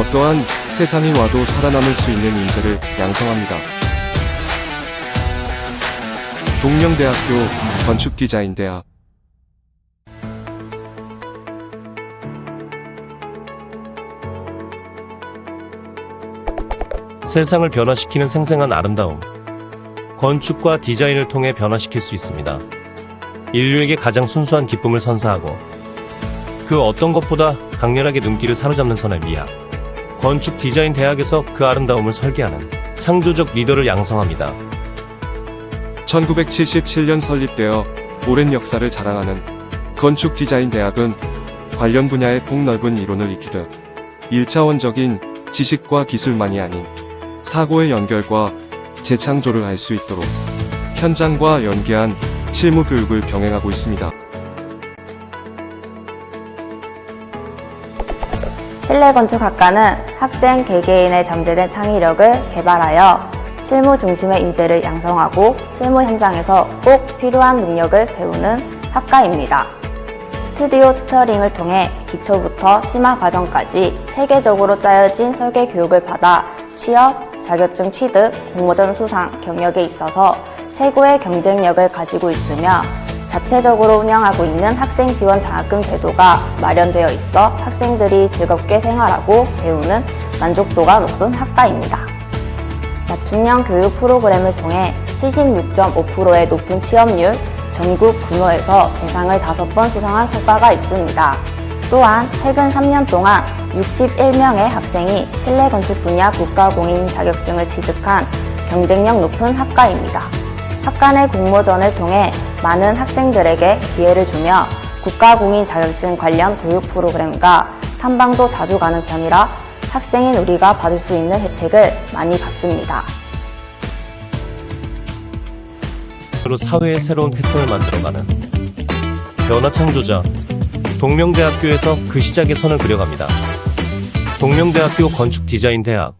어떠한 세상이 와도 살아남을 수 있는 인재를 양성합니다. 동명대학교 건축디자인대학 세상을 변화시키는 생생한 아름다움. 건축과 디자인을 통해 변화시킬 수 있습니다. 인류에게 가장 순수한 기쁨을 선사하고 그 어떤 것보다 강렬하게 눈길을 사로잡는 선의 미학. 건축 디자인 대학에서 그 아름다움을 설계하는 창조적 리더를 양성합니다. 1977년 설립되어 오랜 역사를 자랑하는 건축 디자인 대학은 관련 분야의 폭넓은 이론을 익히듯 1차원적인 지식과 기술만이 아닌 사고의 연결과 재창조를 할 수 있도록 현장과 연계한 실무 교육을 병행하고 있습니다. 실내 건축학과는 학생 개개인의 잠재된 창의력을 개발하여 실무 중심의 인재를 양성하고 실무 현장에서 꼭 필요한 능력을 배우는 학과입니다. 스튜디오 튜터링을 통해 기초부터 심화 과정까지 체계적으로 짜여진 설계 교육을 받아 취업, 자격증 취득, 공모전 수상 경력에 있어서 최고의 경쟁력을 가지고 있으며 자체적으로 운영하고 있는 학생 지원 장학금 제도가 마련되어 있어 학생들이 즐겁게 생활하고 배우는 만족도가 높은 학과입니다. 맞춤형 교육 프로그램을 통해 76.5%의 높은 취업률, 전국 군호에서 대상을 5번 수상한 성과가 있습니다. 또한 최근 3년 동안 61명의 학생이 실내 건축 분야 국가공인 자격증을 취득한 경쟁력 높은 학과입니다. 학과 내 공모전을 통해 많은 학생들에게 기회를 주며 국가공인 자격증 관련 교육 프로그램과 탐방도 자주 가는 편이라 학생인 우리가 받을 수 있는 혜택을 많이 받습니다. 로 사회의 새로운 패턴을 만들어가는 변화 창조자 동명대학교에서 그 시작의 선을 그려갑니다. 동명대학교 건축 디자인 대학